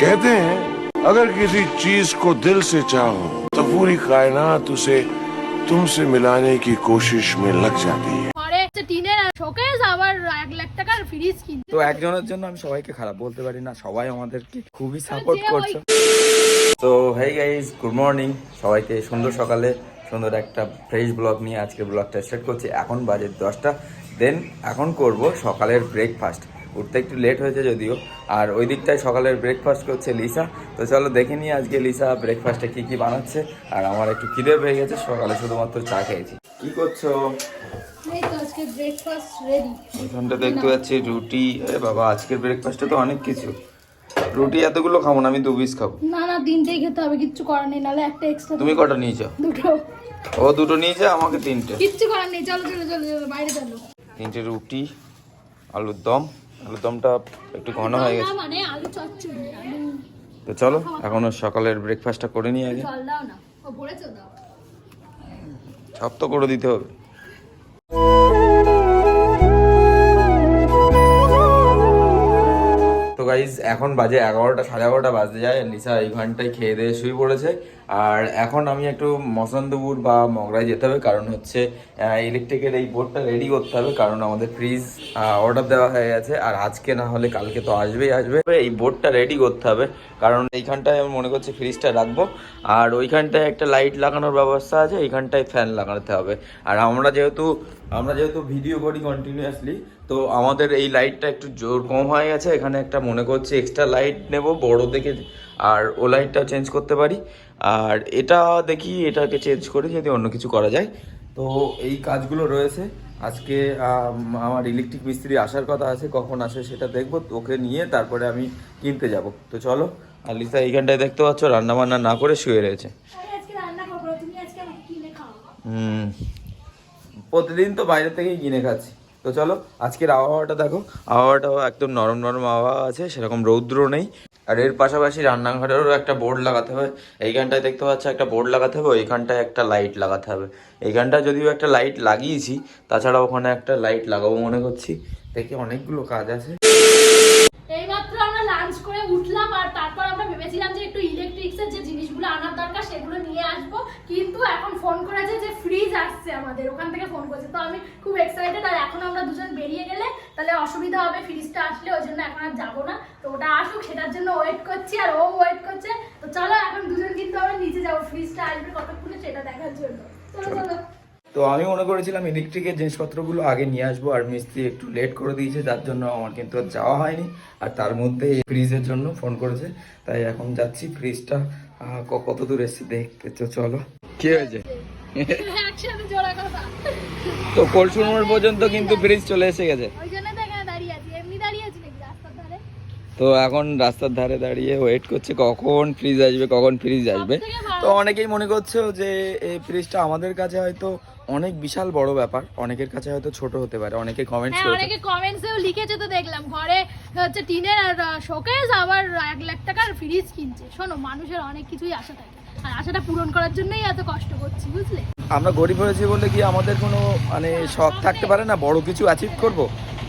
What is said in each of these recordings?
कहते हैं अगर किसी चीज को दिल से चाहो तो पूरी कायनात उसे तुमसे मिलाने की कोशिश में लग जाती है পরে হচ্ছে টিনের শোকেস আবার এক লাখ টাকার ফ্রিজ কিনতে তো একজনের জন্য আমি সবাইকে খারাপ বলতে পারি না সবাই আমাদেরকে খুবই সাপোর্ট যে ওই- করছে তো হেই গাইজ গুড মর্নিং সবাইকে সুন্দর সকালে সুন্দর একটা ফ্রেশ ব্লগ নিয়ে আজকে ব্লগটা স্টার্ট করছি এখন বাজে দশটা দেন এখন করব সকালের ব্রেকফাস্ট উঠতে একটু লেট হয়েছে যদিও। আর ওই দিকটায় সকালের ব্রেকফাস্ট করছে লিসা। তো চলো দেখে নিই আজকে লিসা ব্রেকফাস্টে কি কি বানাচ্ছে। আর আমার একটু খিদে পেয়ে গেছে সকালে শুধুমাত্র চা খেয়েছি। কি করছ? এই ব্রেকফাস্ট রেডি এখানটা দেখতে পাচ্ছি রুটি। এ বাবা আজকের ব্রেকফাস্টে তো অনেক কিছু। রুটি এতগুলো খাব না আমি দু পিস খাব। না না তিনটেই খেতে হবে কিচ্ছু করার নেই নাহলে একটা এক্সট্রা তুমি কটা নিয়েছো? দুটো। ও দুটো নিয়েছে আমাকে তিনটে। কিচ্ছু করার নেই চলো চলো চলো চলো বাইরে চলো। তিনটে রুটি আলুর দম আলুর দমটা একটু ঘন হয়ে গেছে। মানে আলু চচ্চড়ি তো চলো এখনও সকালের ব্রেকফাস্টটা করে নিই আগে। জল দাও না ও ভরেছো দাও। সব তো করে দিতে হবে। তো গাইজ এখন বাজে এগারোটা সাড়ে এগারোটা বাজতে যায় লিসা এই ঘন্টায় খেয়ে দিয়ে শুয়ে পড়েছে। আর এখন আমি একটু মসন্দপুর বা মগরায় যেতে হবে, কারণ হচ্ছে ইলেকট্রিকের এই বোর্ডটা রেডি করতে হবে, কারণ আমাদের ফ্রিজ অর্ডার দেওয়া হয়ে গেছে। আর আজকে না হলে কালকে তো আসবেই, আসবে। এই বোর্ডটা রেডি করতে হবে, কারণ এইখানটায় আমি মনে করছি ফ্রিজটা রাখব। আর ওইখানটায় একটা লাইট লাগানোর ব্যবস্থা আছে, এইখানটায় ফ্যান লাগাতে হবে। আর আমরা যেহেতু আমরা যেহেতু ভিডিও করি কন্টিনিউয়াসলি তো আমাদের এই লাইটটা একটু জোর কম হয়ে গেছে। এখানে একটা মনে করছি এক্সট্রা লাইট নেব, বড় দেখে আর ও লাইটটা চেঞ্জ করতে পারি। আর এটা দেখি এটাকে চেঞ্জ করে যদি অন্য কিছু করা যায়। তো এই কাজগুলো রয়েছে। আজকে আমার ইলেকট্রিক মিস্ত্রি আসার কথা আছে কখন আসে সেটা দেখব। ওকে নিয়ে তারপরে আমি কিনতে যাব। তো চলো আর লিসা এইখানটায় দেখতে পাচ্ছ রান্না বান্না না করে শুয়ে রয়েছে। হুম প্রতিদিন তো বাইরে থেকেই কিনে খাচ্ছি। তো চলো আজকের আবহাওয়াটা দেখো। আবহাওয়াটাও একদম নরম নরম আবহাওয়া আছে সেরকম রৌদ্র নেই। আর এর পাশাপাশি রান্নাঘরেরও একটা বোর্ড লাগাতে হবে। এইখানটায় দেখতে পাচ্ছি, একটা বোর্ড লাগাতে হবে, ওইখানটায় একটা লাইট লাগাতে হবে। এইখানটায় যদিও একটা লাইট লাগিয়েছি, তাছাড়া ওখানে একটা লাইট লাগাবো মনে করছি। দেখি অনেকগুলো কাজ আছে এইমাত্র আমরা লাঞ্চ করে উঠলাম আর তারপর আমরা ভেবেছিলাম যে একটু ইলেকট্রিক্সের যে জিনিসগুলো আনার দরকার সেগুলো নিয়ে আসব। কিন্তু এখন ফোন করেছে যে ফ্রিজ আসছে আমাদের ওখান থেকে ফোন করেছে। তো আমি খুব এক্সাইটেড আর এখন আমরা দুজন বেরিয়ে গেলে তাহলে অসুবিধা হবে ফ্রিজটা আসলে ওই জন্য এখন আর যাব না। তো ওটা আসুক সেটার জন্য ওয়েট করছি আর ও ওয়েট করছে। তো চলো এখন দুজন কিন্তু আমরা নিচে যাব ফ্রিজটা আসবে কতক্ষণে সেটা দেখার জন্য। চলো চলো। তো আমি মনে করেছিলাম ইলেকট্রিকের জিনিসপত্রগুলো আগে নিয়ে আসব আর মিস্ত্রি একটু লেট করে দিয়েছে যার জন্য আমার কিন্তু যাওয়া হয়নি। আর তার মধ্যে ফ্রিজের জন্য ফোন করেছে। তাই এখন যাচ্ছি ফ্রিজটা কত দূর এসছে দেখতে? তো চলো। কি হয়েছে? একসাথে জোড়া কথা। তো কলসুর পর্যন্ত কিন্তু ফ্রিজ চলে এসে গেছে। তো এখানে দাঁড়িয়ে আছি। এমনি দাঁড়িয়ে আছি নাকি রাস্তার ধারে? তো এখন রাস্তার ধারে দাঁড়িয়ে ওয়েট করছে কখন ফ্রিজ আসবে কখন ফ্রিজ আসবে। তো অনেকেই মনে করছে যে এই ফ্রিজটা আমাদের কাছে হয়তো অনেক বিশাল বড় ব্যাপার অনেকের কাছে হয়তো ছোট হতে পারে অনেকে কমেন্টস হ্যাঁ করেছে। অনেকে কমেন্টসেও লিখেছে তো দেখলাম ঘরে হচ্ছে টিনের আর শোকেস আবার এক লাখ টাকার ফ্রিজ কিনছে। শোনো মানুষের অনেক কিছুই আশা থাকে। আর আশাটা পূরণ করার জন্যই এত কষ্ট করছি বুঝলে? আমরা গরিব হয়েছি বলে কি আমাদের কোনো মানে শখ থাকতে পারে না? বড় কিছু অ্যাচিভ করব।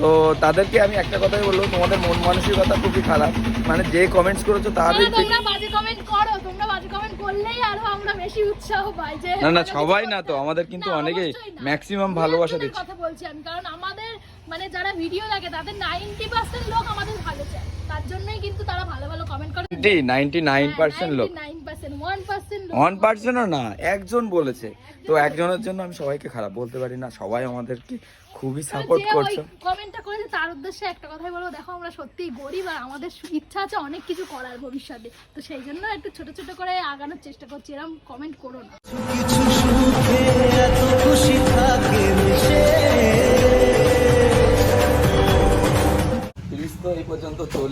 তো তাদেরকে আমি একটা কথাই বলব তোমাদের মন মানসিকতা খুবই খারাপ। মানে যে কমেন্টস করেছ তারই তোমরা বাজে কমেন্ট করো তোমরা বাজে কমেন্ট করলেই আরও আমরা বেশি উৎসাহ পাই যে না না সবাই না তো আমাদের কিন্তু অনেকেই ম্যাক্সিমাম ভালোবাসা দিচ্ছে। কথা বলছি আমি কারণ আমাদের মানে যারা ভিডিও দেখে তাদের নাইনটি পার্সেন্ট লোক আমাদের ভালো চায়। তার জন্যই কিন্তু তারা ভালো ভালো কমেন্ট করে। নাইনটি নাইন পার্সেন্ট লোক। Nine percent one percent one পার্সেন্টও না একজন বলেছে। তো একজনের জন্য আমি সবাইকে খারাপ বলতে পারি না সবাই আমাদেরকে খুবই সাপোর্ট করছ। কমেন্টটা করেছে তার উদ্দেশ্যে একটা কথাই বলব দেখো আমরা সত্যিই গরিব আর আমাদের ইচ্ছা আছে অনেক কিছু করার ভবিষ্যতে। তো সেই জন্য একটু ছোট ছোট করে আগানোর চেষ্টা করছি এরকম কমেন্ট করো না।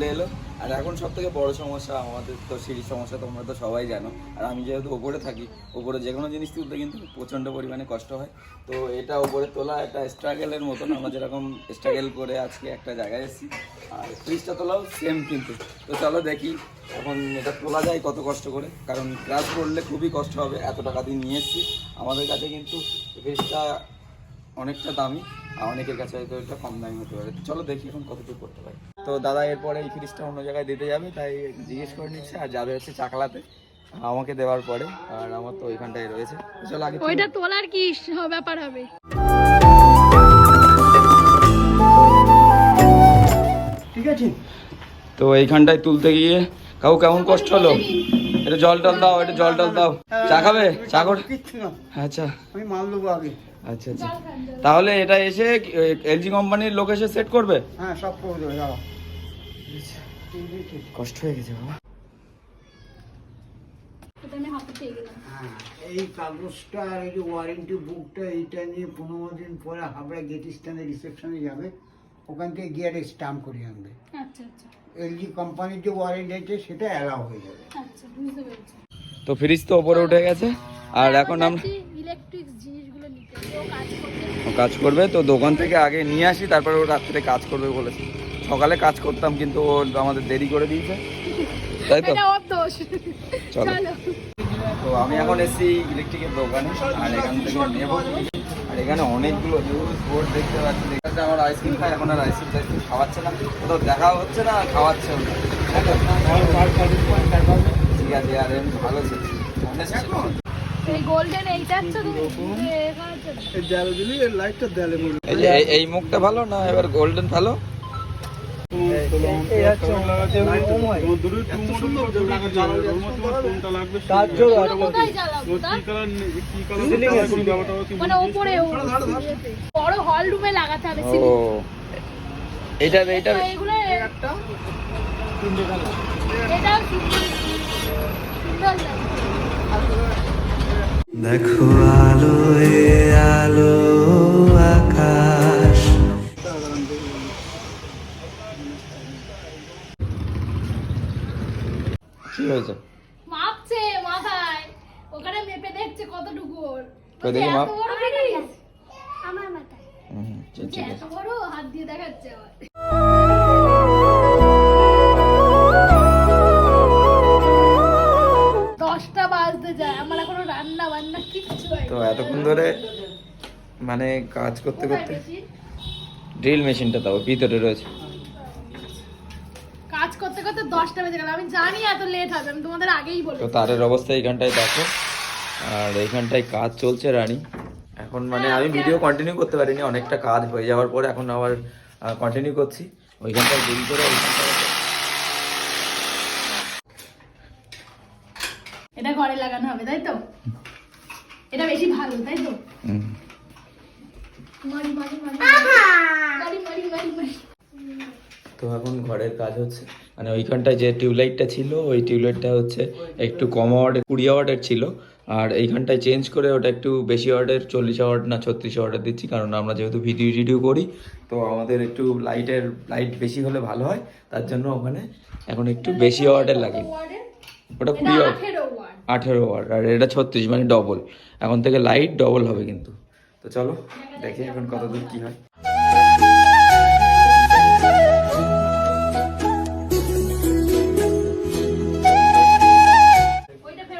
চলে এলো। আর এখন সব থেকে বড় সমস্যা আমাদের তো সিরিজ সমস্যা, তোমরা তো সবাই জানো। আর আমি যেহেতু ওপরে থাকি, ওপরে যে কোনো জিনিস তুলতে কিন্তু প্রচণ্ড পরিমাণে কষ্ট হয়। তো এটা ওপরে তোলা একটা স্ট্রাগেলের মতন আমরা যেরকম স্ট্রাগেল করে আজকে একটা জায়গায় এসেছি। আর ফ্রিজটা তোলাও সেম কিন্তু। তো চলো দেখি এখন এটা তোলা যায় কত কষ্ট করে। কারণ ক্রাশ করলে খুবই কষ্ট হবে, এত টাকা দিয়ে নিয়ে এসেছি। আমাদের কাছে কিন্তু ফ্রিজটা অনেকটা দামি আর অনেকের কাছে হয়তো এটা কম দামি হতে পারে। চলো দেখি এখন কতটুকু করতে পারি। তো দাদা এরপরে এই ফ্রিজটা অন্য জায়গায় দিতে যাবে তাই জিজ্ঞেস করে নিচ্ছে আর যাবে হচ্ছে চাকলাতে আমাকে দেওয়ার পরে আর আমার তো ওইখানটায় রয়েছে। চলো আগে ওইটা তোলার কি ব্যাপার হবে। ঠিক আছে। তো এইখানটায় তুলতে গিয়ে কাউ কেমন কষ্ট হলো? এটা জল টল দাও এটা জল টল দাও। চা খাবে? চা কর আচ্ছা। আমি মাল দেবো আগে। আচ্ছা আচ্ছা। তাহলে এটা এসে এলজি কোম্পানির লোক এসে সেট করবে? হ্যাঁ সব করে দেবো যাও কষ্ট হয়ে গেছে বাবা। এটা আমি হাতে পেয়ে গেলাম। হ্যাঁ এই কাগজটা আর এই যে ওয়ারেন্টি বুকটা এইটা নিয়ে পনেরো দিন পরে হাবড়া গেট স্ট্যান্ডে রিসেপশনে যাবে। ওখান থেকে গিয়ে একটা স্টাম্প করিয়ে আনবে। আচ্ছা আচ্ছা। এলজি কোম্পানির যে ওয়ারেন্টি আছে সেটা অ্যালাউ হয়ে যাবে। আচ্ছা তো ফ্রিজ তো ওপরে উঠে গেছে। আর এখন আমরা ইলেকট্রিক কাজ করবে ও কাজ করবে তো দোকান থেকে আগে নিয়ে আসি তারপরে ও রাত্রে কাজ করবে বলেছে সকালে কাজ করতাম কিন্তু ও আমাদের দেরি করে দিয়েছে। তাই তো? চলো। তো আমি এখন এসেছি ইলেকট্রিকের দোকানে আর এখান থেকে নেব। আর এখানে অনেকগুলো বোর্ড দেখতে পাচ্ছি। এখানে আমার আইসক্রিম খাই এখন আর আইসক্রিম টাইসক্রিম খাওয়াচ্ছে না। তো দেখা হচ্ছে না খাওয়াচ্ছে না। ঠিক আছে আর ভালো ছিল। এই মুখটা ভালো না এবার গোল্ডেন ভালো? মানে বড় হল রুমে লাগাতে হবে এটা। দেখো আলো এ আলো আকাশ। কি হয়েছে? মাপছে মাথায়। ওখানে মেপে দেখছে কতটুকু দেখি মাপ। মানে কাজ করতে করতে? ড্রিল মেশিনটা তাও ভিতরে রয়েছে। কাজ করতে করতে দশটা বেজে গেল। আমি জানি এত লেট হবে আমি তোমাদের আগেই বলে তো তারের অবস্থা এইখানটায় দেখো। আর এইখানটায় কাজ চলছে রানী। এখন মানে আমি ভিডিও কন্টিনিউ করতে পারিনি অনেকটা কাজ হয়ে যাওয়ার পর এখন আবার কন্টিনিউ করছি। ওইখানটায় দেরি করে ওইখানটায় এটা ঘরে লাগানো হবে তাই তো? এটা বেশি ভালো তাই তো? তো এখন ঘরের কাজ হচ্ছে। মানে ওইখানটায় যে টিউবলাইটটা ছিল ওই টিউবলাইটটা হচ্ছে একটু কম ওয়ার্ডের কুড়ি ওয়ার্ডের ছিল। আর এইখানটায় চেঞ্জ করে ওটা একটু বেশি ওয়ার্ডের চল্লিশ ওয়ার্ড না ছত্রিশ ওয়ার্ডের দিচ্ছি কারণ আমরা যেহেতু ভিডিও টিডিও করি তো আমাদের একটু লাইটের লাইট বেশি হলে ভালো হয়। তার জন্য ওখানে এখন একটু বেশি ওয়ার্ডের লাগে। ওটা কুড়ি ওয়ার্ড আঠেরো ওয়ার্ড আঠেরো ওয়ার্ড আর এটা ছত্রিশ মানে ডবল এখন থেকে লাইট ডবল হবে কিন্তু। তো চলো, দেখি এখন কত দূর কি হয়।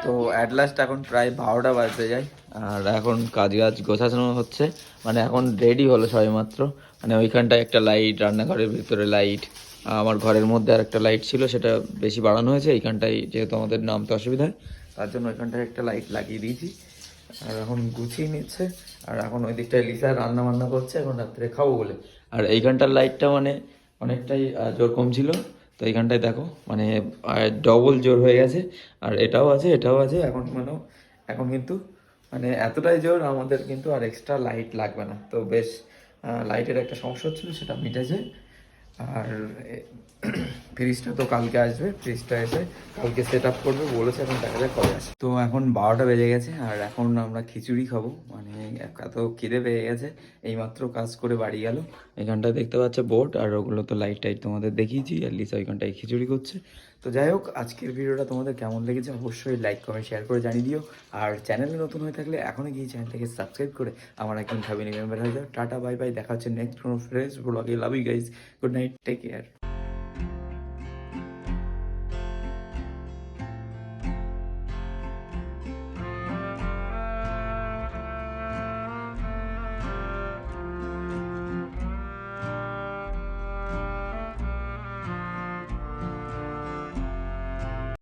তো অ্যাট লাস্ট এখন প্রায় বারোটা বাজতে যায়, আর এখন কাজ গাছ গোছানো হচ্ছে। মানে এখন রেডি হলো সবেমাত্র। মানে ওইখানটায় একটা লাইট রান্নাঘরের ভিতরে লাইট আমার ঘরের মধ্যে আর একটা লাইট ছিল, সেটা বেশি বাড়ানো হয়েছে। এইখানটায় যেহেতু আমাদের নামতে অসুবিধা হয়, তার জন্য ওইখানটায় একটা লাইট লাগিয়ে দিয়েছি। আর এখন গুছিয়ে নিচ্ছে। আর এখন ওই দিকটায় লিসা রান্না বান্না করছে, এখন রাত্রে খাব বলে। আর এইখানটার লাইটটা মানে অনেকটাই জোর কম ছিল তো এইখানটায় দেখো মানে ডবল জোর হয়ে গেছে। আর এটাও আছে এটাও আছে। এখন মানে এখন কিন্তু মানে এতটাই জোর আমাদের কিন্তু আর এক্সট্রা লাইট লাগবে না। তো বেশ লাইটের একটা সমস্যা হচ্ছিল, সেটা মিটেছে। আর ফ্রিজটা তো কালকে আসবে, ফ্রিজটা এসে কালকে সেট আপ করবে, বলেছে এখন দেখা যাক কবে আসে। তো এখন বারোটা বেজে গেছে, আর এখন আমরা খিচুড়ি খাব মানে এত খিদে পেয়ে গেছে, এইমাত্র কাজ করে বাড়ি গেল। এখানটা দেখতে পাচ্ছে বোর্ড আর ওগুলো তো লাইট টাইট তোমাদের দেখিয়েছি, আর লিসা ওইখানটায় খিচুড়ি করছে। তো যাই হোক, আজকের ভিডিওটা তোমাদের কেমন লেগেছে অবশ্যই লাইক কমেন্ট শেয়ার করে জানিয়ে দিও। আর চ্যানেলে নতুন হয়ে থাকলে এখনই গিয়ে চ্যানেলটাকে সাবস্ক্রাইব করে আমার একদম ফ্যামিলি মেম্বার হয়ে যাও। টাটা বাই বাই দেখা হচ্ছে নেক্সট কোনো ফ্রেন্ডস ব্লগে love you guys good night take care